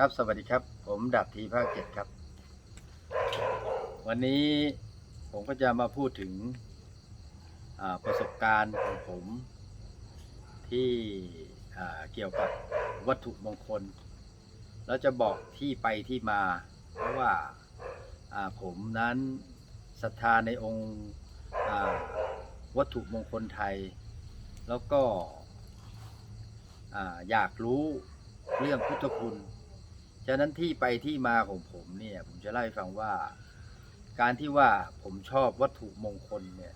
ครับสวัสดีครับ ผมดับทีภาคเจ็ดครับ วันนี้ผมก็จะมาพูดถึงประสบการณ์ของผมที่เกี่ยวกับวัตถุมงคล แล้วจะบอกที่ไปที่มา เพราะว่าผมนั้นศรัทธาในองค์วัตถุมงคลไทย แล้วก็อ่าอยากรู้เรื่องพุทธคุณ ฉะนั้นที่ไปที่มาของผมเนี่ยผมจะเล่าให้ฟังว่า การที่ว่าผมชอบวัตถุมงคลเนี่ย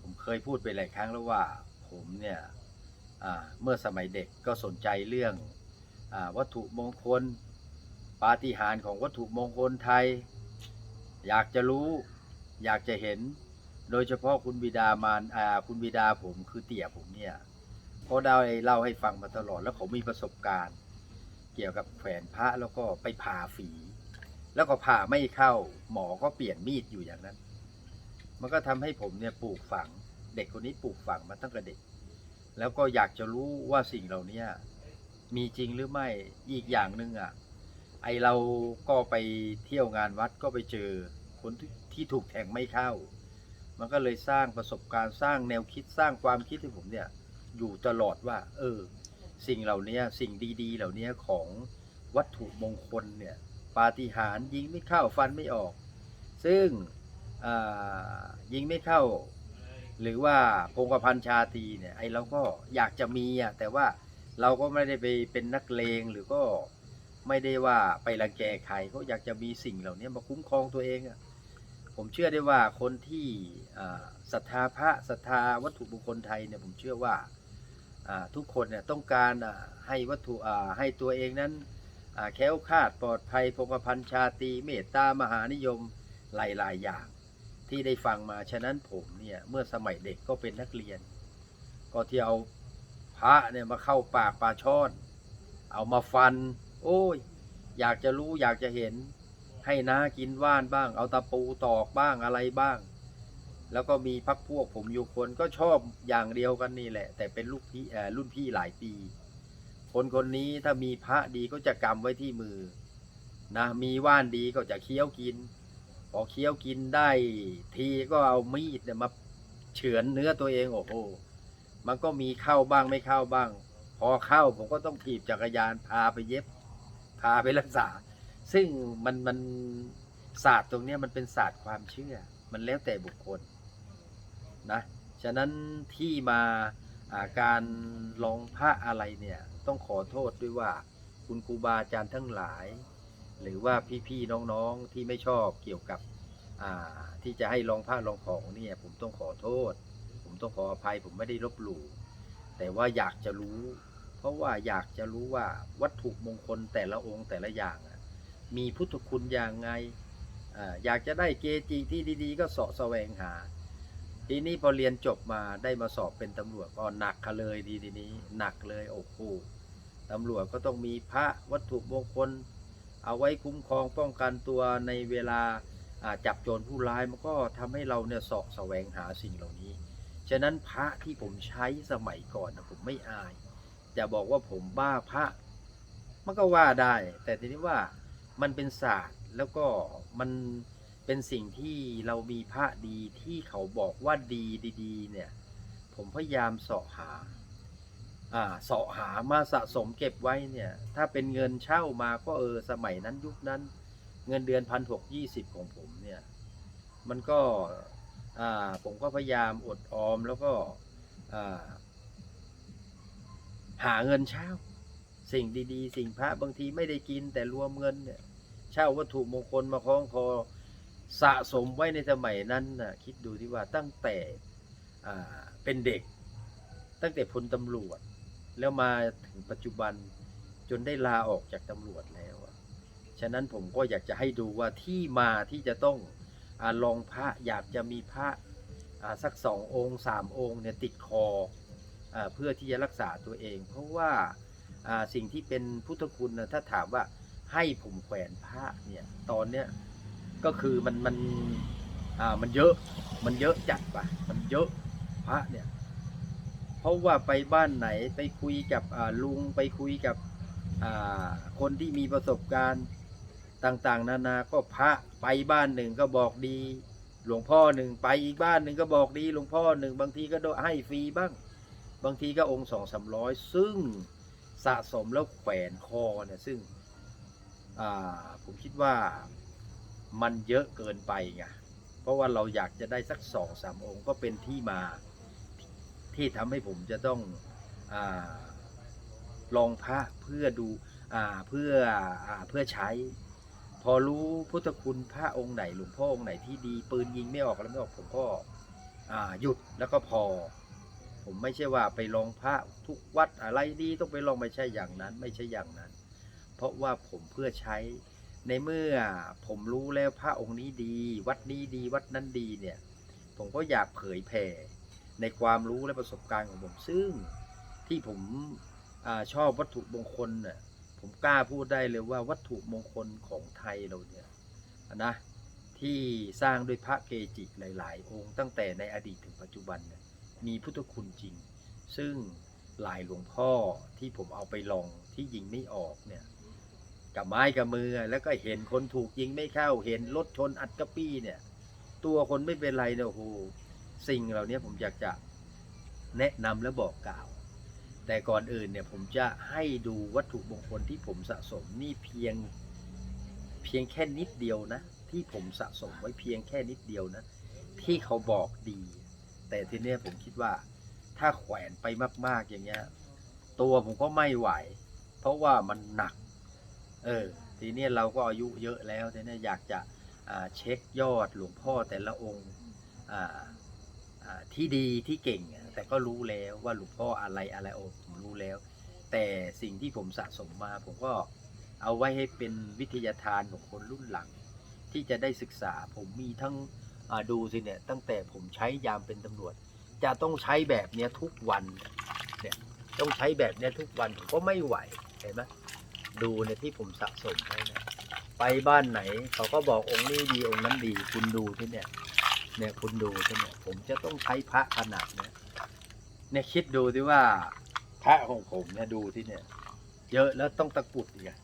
ผมเคยพูดไปหลายครั้งแล้วว่าผมเนี่ยเมื่อสมัยเด็กก็สนใจเรื่องอวัตถุมงคล ปาฏิหาริย์ของวัตถุมงคลไทย อยากจะรู้อยากจะเห็น โดยเฉพาะคุณบิดามารคุณบิดาผมคือเตี่ยผมเนี่ยเขาได้เล่าให้ฟังมาตลอดแล้วเขามีประสบการณ์ เกี่ยวกับแขวนพระแล้วก็ไปผ่าฝี แล้วก็ผ่าไม่เข้า หมอก็เปลี่ยนมีดอยู่อย่างนั้น มันก็ทำให้ผมเนี่ยปลูกฝัง เด็กคนนี้ปลูกฝังมาตั้งแต่เด็ก แล้วก็อยากจะรู้ว่าสิ่งเหล่านี้มีจริงหรือไม่อีกอย่างหนึ่งอะไอเราก็ไปเที่ยวงานวัดก็ไปเจอคนที่ที่ถูกแทงไม่เข้า มันก็เลยสร้างประสบการณ์สร้างแนวคิดสร้างความคิดให้ผมเนี่ย อยู่ตลอดว่า เออ สิ่งเหล่านี้สิ่งดีๆ เหล่านี้ของวัตถุมงคลเนี่ยปาฏิหาริย์ยิงไม่เข้าฟันไม่ออก ซึ่งยิงไม่เข้า หรือว่าพงกพันชาตีเนี่ยไอเราก็อยากจะมีอะแต่ว่าเราก็ไม่ได้ไปเป็นนักเลงหรือก็ไม่ได้ว่าไปรังแกใครก็อยากจะมีสิ่งเหล่านี้มาคุ้มครองตัวเองอะผมเชื่อได้ว่าคนที่ศรัทธาพระศรัทธาวัตถุมงคลไทยเนี่ยผมเชื่อว่า ทุกคนเนี่ยต้องการให้วัตถุอ่าให้ตัวเองนั้นแค้วคาดปลอดภัยพงพันชาตรีเมตตามหานิยมหลายๆอย่างที่ได้ฟังมาฉะนั้นผมเนี่ยเมื่อสมัยเด็กก็เป็นนักเรียน ก็ที่เอาพระเนี่ยมาเข้าปากปลาช่อน เอามาฟัน โอ้ย อยากจะรู้อยากจะเห็นให้น้ากินว่านบ้าง เอาตะปูตอกบ้างอะไรบ้าง แล้วก็มีพักพวกผมอยู่คนก็ชอบอย่างเดียวกันนี่แหละ แต่เป็นลูกพี่รุ่นพี่หลายปี คนคนนี้ถ้ามีพระดีก็จะกำไว้ที่มือนะมีว่านดีก็จะเคี้ยวกิน พอเคี้ยวกินได้ทีก็เอามีดมาเฉือนเนื้อตัวเองโอ้โหมันก็มีเข้าบ้างไม่เข้าบ้าง พอเข้าผมก็ต้องถีบจักรยานพาไปเย็บ พาไปรักษา ซึ่งมันมันศาสตร์ตรงนี้มันเป็นศาสตร์ความเชื่อ มันแล้วแต่บุคคล นะฉะนั้นที่มาาการลองพระอะไรเนี่ยต้องขอโทษด้วยว่าคุณครูบาอาจารย์ทั้งหลาย หรือว่าพี่ๆน้องๆที่ไม่ชอบเกี่ยวกับที่จะให้ลองพระลองของเนี่ยผมต้องขอโทษ ผมต้องขออภัยผมไม่ได้ลบหลู่แต่ว่าอยากจะรู้ เพราะว่าอยากจะรู้ว่าวัตถุมงคลแต่ละองค์แต่ละอย่างมีพุทธคุณอย่างไงออยากจะได้เกจิที่ดี ๆ ก็เสาะแสวงหา ทีนี้พอเรียนจบมาได้มาสอบเป็นตำรวจก็หนักเลยดีทีนี้หนักเลยโอ้โหตำรวจก็ต้องมีพระวัตถุมงคล เอาไว้คุ้มครองป้องกันตัวในเวลาจับโจรผู้ร้ายมันก็ทำให้เราเนี่ยสาะแสวงหาสิ่งเหล่านี้ ฉะนั้นพระที่ผมใช้สมัยก่อนนะผมไม่อายจะบอกว่าผมบ้าพระ มันก็ว่าได้ แต่ทีนี้ว่ามันเป็นศาสตร์แล้วก็มัน เป็นสิ่งที่เรามีพระดีที่เขาบอกว่าดีดีๆเนี่ย ผมพยายามเสาะหาอ่าเสาะหามาสะสมเก็บไว้เนี่ย ถ้าเป็นเงินเช่ามาก็เออสมัยนั้นยุคนั้น เงินเดือนพันหกยี่สิบของผมเนี่ย มันก็อ่าผมก็พยายามอดออมแล้วก็อ่าหาเงินเช่า สิ่งดีๆ สิ่งพระบางทีไม่ได้กินแต่รวมเงินเนี่ยเช่าวัตถุมงคลมาคล้องคอ สะสมไว้ในสมัยนั้นนะคิดดูที่ว่าตั้งแต่เป็นเด็ก ตั้งแต่พลตำรวจ แล้วมาถึงปัจจุบันจนได้ลาออกจากตำรวจแล้วฉะนั้นผมก็อยากจะให้ดูว่าที่มาที่จะต้องอลองพระอยากจะมีพระสักสององค์สามองค์เนี่ยติดคออเพื่อที่จะรักษาตัวเอง เพราะว่าอ่าสิ่งที่เป็นพุทธคุณนะถ้าถามว่าให้ผมแขวนพระเนี่ยตอนเนี้ย ก็คือมันมันอ่ามันเยอะมันเยอะจัดปะมันเยอะพระเนี่ย เพราะว่าไปบ้านไหนไปคุยกับอ่าลุงไปคุยกับอ่าคนที่มีประสบการณ์ต่างๆ นานาก็พระไปบ้านหนึ่งก็บอกดี หลวงพ่อหนึ่งไปอีกบ้านหนึ่งก็บอกดีหลวงพ่อหนึ่งบางทีก็ให้ฟรีบ้าง บางทีก็องค์สองสามร้อยซึ่งสะสมแล้วแขวนคอเนี่ยซึ่งอ่าผมคิดว่า มันเยอะเกินไปไงเพราะว่าเราอยากจะได้สักสองสามองค์ก็เป็นที่มาที่ทำให้ผมจะต้องอลองพระเพื่อดูอเพื่ออเพื่อใช้ พอรู้พุทธคุณพระองค์ไหนหลวงพ่อองค์ไหนที่ดีปืนยิงไม่ออกแล้วไม่ออกผมก็หยุดแล้วก็พอ ผมไม่ใช่ว่าไปลองพระทุกวัดอะไรดีต้องไปลองไม่ใช่อย่างนั้น ไม่ใช่อย่างนั้น เพราะว่าผมเพื่อใช้ ในเมื่อผมรู้แล้วพระองค์นี้ดี วัดนี้ดีวัดนั้นดีเนี่ย ผมก็อยากเผยแผ่ในความรู้และประสบการณ์ของผมซึ่งที่ผมอชอบวัตถุมงคลน่ะผมกล้าพูดได้เลยว่าวัตถุมงคลของไทยเราเนี่ยนะที่สร้างด้วยพระเกจิหลาย ๆ องค์ตั้งแต่ในอดีตถึงปัจจุบันมีพุทธคุณจริง ซึ่งหลายหลวงพ่อที่ผมเอาไปลองที่ยิงไม่ออกเนี่ย กับไม้กับมือ แล้วก็เห็นคนถูกยิงไม่เข้า เห็นรถชนอัดกระปี้เนี่ย ตัวคนไม่เป็นไรเนี่ยโอ้โหสิ่งเหล่านี้ผมอยากจะแนะนำและบอกกล่าว แต่ก่อนอื่นเนี่ยผมจะให้ดูวัตถุมงคลที่ผมสะสมนี่เพียงเพียงแค่นิดเดียวนะ ที่ผมสะสมไว้เพียงแค่นิดเดียวนะ ที่เขาบอกดี แต่ทีเนี้ยผมคิดว่าถ้าแขวนไปมาก ๆอย่างเงี้ย ตัวผมก็ไม่ไหว เพราะว่ามันหนัก เออทีนี้เราก็อายุเยอะแล้วทีนี้อยากจะเช็คยอดหลวงพ่อแต่ละองค์ที่ดีที่เก่ง แต่ก็รู้แล้วว่าหลวงพ่ออะไรอะไรอ้ผมรู้แล้ว แต่สิ่งที่ผมสะสมมาผมก็เอาไว้ให้เป็นวิทยาทานของคนรุ่นหลัง ที่จะได้ศึกษาผมมีทั้งดูสิเนี่ยตั้งแต่ผมใช้ยามเป็นตำรวจ จะต้องใช้แบบนี้ทุกวันเนี่ยต้องใช้แบบนี้ทุกวันผมก็ไม่ไหวเห็นไหม ดูเนี่ยที่ผมสะสมไว้นะไปบ้านไหน เขาก็บอกองค์นี้ดีองค์นั้นดีคุณดูที่เนี่ย เนี่ยคุณดูที่เนี่ย ผมจะต้องใช้พระขนาดเนี้ยเนี่ยคิดดูที่ว่าพระของผมเนี่ยดูที่เนี่ย เยอะแล้วต้องตะกุดอีกอะ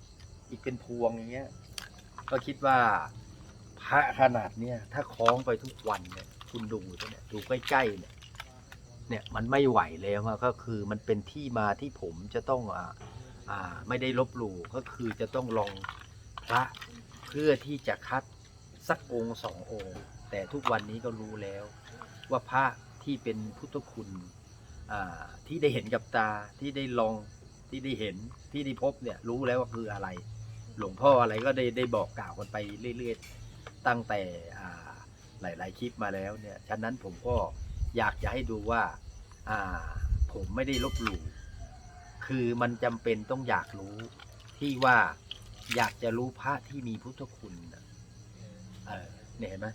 อีกเป็นพวงอย่างเงี้ย ก็คิดว่าพระขนาดเนี้ยถ้าคล้องไปทุกวันเนี่ย คุณดูที่เนี่ยดูใกล้ๆเนี่ยเนี่ยมันไม่ไหวแล้วก็คือมันเป็นที่มาที่ผมจะต้องอ่าอ่า ไม่ได้ลบหลู่ก็คือจะต้องลองพระเพื่อที่จะคัดสักองค์สององค์ แต่ทุกวันนี้ก็รู้แล้ว ว่าพระที่เป็นพุทธคุณที่ได้เห็นกับตาที่ได้ลองที่ได้เห็นที่ได้พบเนี่ยรู้แล้วว่าคืออะไร หลวงพ่ออะไรก็ได้ได้บอกกล่าวกันไปเรื่อยๆ ตั้งแต่หลาย ๆ คลิปมาแล้วเนี่ยฉะนั้นผมก็อยากจะให้ดูว่าผมไม่ได้ลบหลู่ คือมันจำเป็นต้องอยากรู้ที่ว่าอยากจะรู้พระที่มีพุทธคุณนะเออเนี่ยเห็นไหม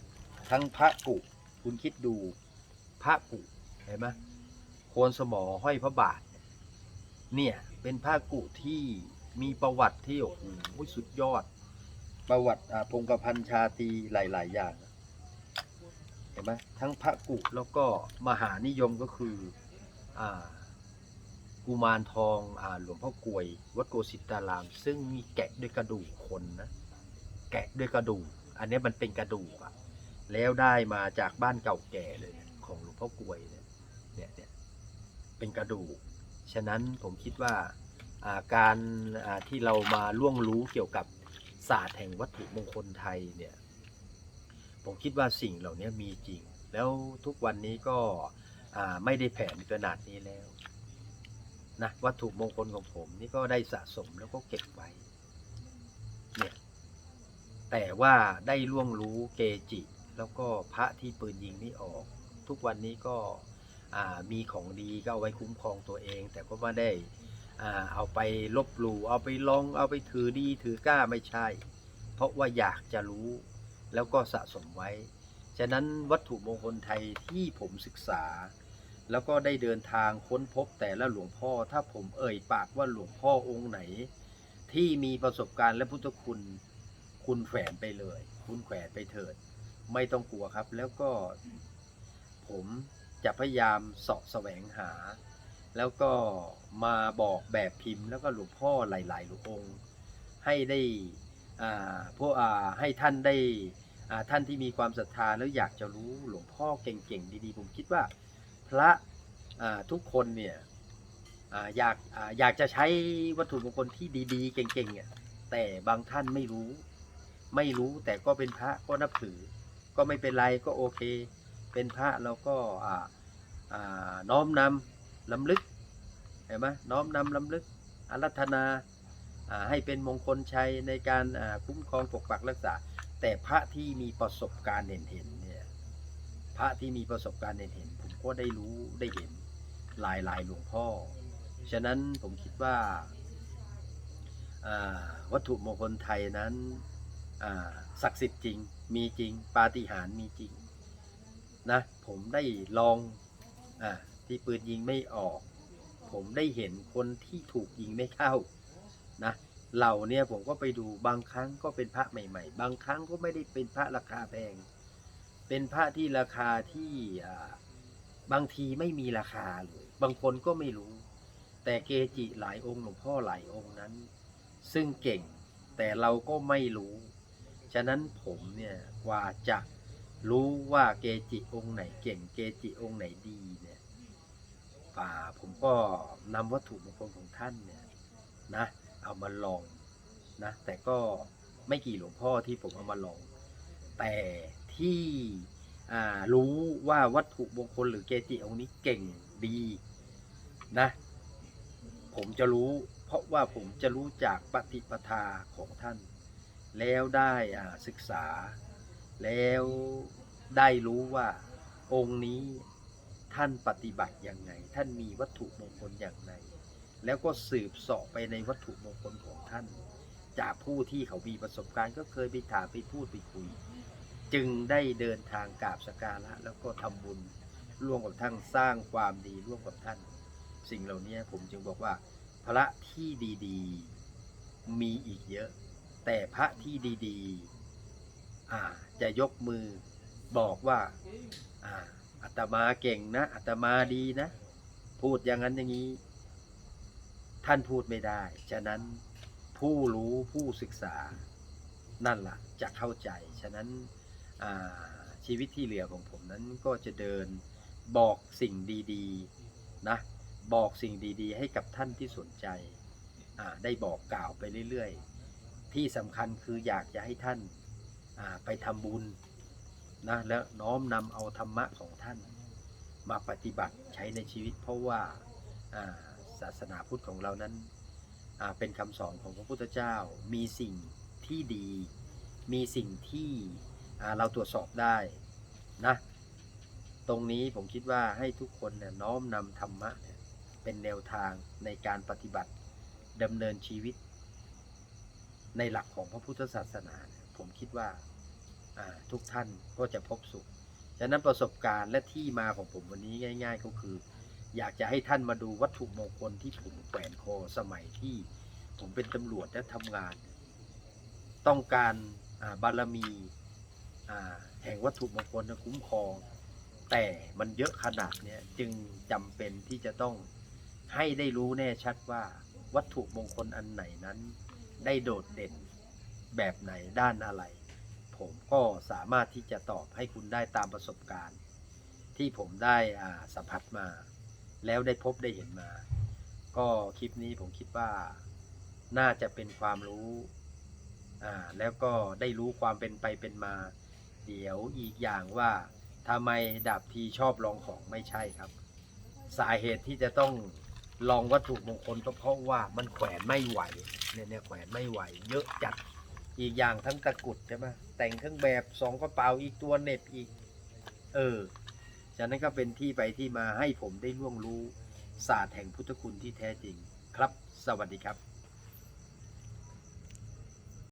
ทั้งพระกุคุณคิดดูพระกุเห็นไหมโคนสมอห้อยพระบาท เนี่ยเป็นพระกุที่มีประวัติที่โอ้โหสุดยอด ประวัติพงกพันชาตีหลาย ๆ อย่างเห็นไหมทั้งพระกุแล้วก็มหานิยมก็คือ อ่า กุมารทองอหลวงพ่อกลวย วัดโกสิตาราม ซึ่งมีแกะด้วยกระดูกคนนะ แกะด้วยกระดูก อันนี้มันเป็นกระดูกอะแล้วได้มาจากบ้านเก่าแก่เลยของหลวงพ่อกลวยเนี่ยเนี่ยเนี่ยเป็นกระดูก ฉะนั้นผมคิดว่าาการาที่เรามาล่วงรู้เกี่ยวกับศาสตร์แห่งวัตถุมงคลไทยเนี่ยผมคิดว่าสิ่งเหล่านี้มีจริง แล้วทุกวันนี้ก็ไม่ได้แผนขนาดนี้แล้ว นะวัตถุมงคลของผม นี่ก็ได้สะสมแล้วก็เก็บไว้เนี่ยแต่ว่าได้ล่วงรู้เกจิ แล้วก็พระที่ปืนยิงไม่ออก ทุกวันนี้ก็มีของดีก็เอาไว้คุ้มครองตัวเอง แต่ก็ไม่ได้อเอาไปลบหลู่เอาไปลองเอาไปถือดีถือกล้าไม่ใช่ เพราะว่าอยากจะรู้แล้วก็สะสมไว้ ฉะนั้นวัตถุมงคลไทยที่ผมศึกษา แล้วก็ได้เดินทางค้นพบแต่ละหลวงพ่อ ถ้าผมเอ่ยปากว่าหลวงพ่อองค์ไหน ที่มีประสบการณ์และพุทธคุณ คุณแขวนไปเลย คุณแขวนไปเถิด ไม่ต้องกลัวครับ แล้วก็ ผมจะพยายามเสาะแสวงหา แล้วก็มาบอกแบบพิมพ์ แล้วก็หลวงพ่อหลายๆหลวงองค์ ให้ได้พวกให้ท่านได้ท่านที่มีความศรัทธาแล้วอยากจะรู้หลวงพ่อเก่งๆดีๆ ผมคิดว่า ระทุกคนเนี่ยออยากออยากจะใช้วัตถุมงคลที่ดีๆ เก่งๆเนี่ยแต่บางท่านไม่รู้ ไม่รู้แต่ก็เป็นพระก็นับถือ ก็ไม่เป็นไรก็โอเค เป็นพระเราก็น้อมนำลำลึกเห็นไหมน้อมนำลำลึกอารัธนาให้เป็นมงคลชัยในการคุ้มครองปกปักรักษา แต่พระที่มีประสบการณ์เห็นเห็นเนี่ยพระที่มีประสบการณ์เห็นเห็น ก็ได้รู้ได้เห็นหลายหลายหลวงพ่อ ฉะนั้นผมคิดว่าาวัตถุมงคลไทยนั้นศักดิ์สิทธิ์จริง มีจริง ปาฏิหาริย์มีจริงนะผมได้ลองอที่ปืนยิงไม่ออก ผมได้เห็นคนที่ถูกยิงไม่เข้านะเหล่าเนี่ยผมก็ไปดูบางครั้งก็เป็นพระใหม่ ๆ บางครั้งก็ไม่ได้เป็นพระราคาแพง เป็นพระที่ราคาที่อ่า บางทีไม่มีราคาเลยบางคนก็ไม่รู้ แต่เกจิหลายองค์หลวงพ่อหลายองค์นั้น ซึ่งเก่งแต่เราก็ไม่รู้ ฉะนั้นผมเนี่ยกว่าจะรู้ว่าเกจิองค์ไหนเก่ง เกจิองค์ไหนดีเนี่ยป่าผมก็นำวัตถุมงคลของท่านเนี่ยนะเอามาลองนะแต่ก็ไม่กี่หลวงพ่อที่ผมเอามาลอง แต่ที่ รู้ว่าวัตถุมงคลหรือเกจิองค์นี้เก่งดีนะ ผมจะรู้ เพราะว่าผมจะรู้จากปฏิปทาของท่าน แล้วได้ศึกษา แล้วได้รู้ว่าองค์นี้ท่านปฏิบัติอย่างไง ท่านมีวัตถุมงคลอย่างไรแล้วก็สืบเสอบไปในวัตถุมงคลของท่าน จากผู้ที่เขามีประสบการณ์ก็เคยไปถามไปพูดไปคุย จึงได้เดินทางกราบสการะแล้วก็ทำบุญร่วมกับท่านสร้างความดีร่วมกับท่าน สิ่งเหล่านี้ผมจึงบอกว่า พระที่ดีๆมีอีกเยอะ แต่พระที่ดีๆจะยกมือบอกว่าอาอาตมาเก่งนะอาตมาดีนะ พูดอย่างนั้นอย่างนี้ ท่านพูดไม่ได้ ฉะนั้นผู้รู้ผู้ศึกษานั่นล่ะจะเข้าใจ ฉะนั้น ชีวิตที่เหลือของผมนั้นก็จะเดินบอกสิ่งดีๆนะบอกสิ่งดีๆ ให้กับท่านที่สนใจได้บอกกล่าวไปเรื่อยๆ ที่สำคัญคืออยากจะให้ท่านาไปทำบุญนะแล้วน้อมนำเอาธรรมะของท่าน มาปฏิบัติใช้ในชีวิต เพราะว่าาศาสนาพุทธของเรานั้นเป็นคำสอนของพระพุทธเจ้ามีสิ่งที่ดี มีสิ่งที่ เราตรวจสอบได้นะ ตรงนี้ผมคิดว่าให้ทุกคนเนี่ยน้อมนำธรรมะเนี่ยเป็นแนวทางในการปฏิบัติดำเนินชีวิต ในหลักของพระพุทธศาสนา ผมคิดว่าทุกท่านก็จะพบสุข ฉะนั้นประสบการณ์และที่มาของผมวันนี้ง่าย ๆ ก็คือ อยากจะให้ท่านมาดูวัตถุมงคลที่ผมแขวนคอสมัยที่ผมเป็นตำรวจและทำงาน ต้องการบารมี แห่งวัตถุมงคลคุ้มครอง แต่มันเยอะขนาดนี้จึงจำเป็นที่จะต้องให้ได้รู้แน่ชัดว่าวัตถุมงคลอันไหนนั้น ได้โดดเด่นแบบไหนด้านอะไร ผมก็สามารถที่จะตอบให้คุณได้ตามประสบการณ์ ที่ผมได้สัมผัสมา แล้วได้พบได้เห็นมา ก็คลิปนี้ผมคิดว่าน่าจะเป็นความรู้ แล้วก็ได้รู้ความเป็นไปเป็นมา เดี๋ยวอีกอย่างว่าทำไมดาบทีชอบลองของไม่ใช่ครับ สาเหตุที่จะต้องลองวัตถุมงคลก็เพราะว่ามันแขวนไม่ไหวเนี่ยเนี่ยแขวนไม่ไหว เยอะจัดอีกอย่างทั้งตะกุดใช่ไหมแต่งเครื่องแบบสองกระเป๋าอีกตัวเน็บอีก เออฉะนั้นก็เป็นที่ไปที่มาให้ผมได้ล่วงรู้ศาสตร์แห่งพุทธคุณที่แท้จริงครับ สวัสดีครับ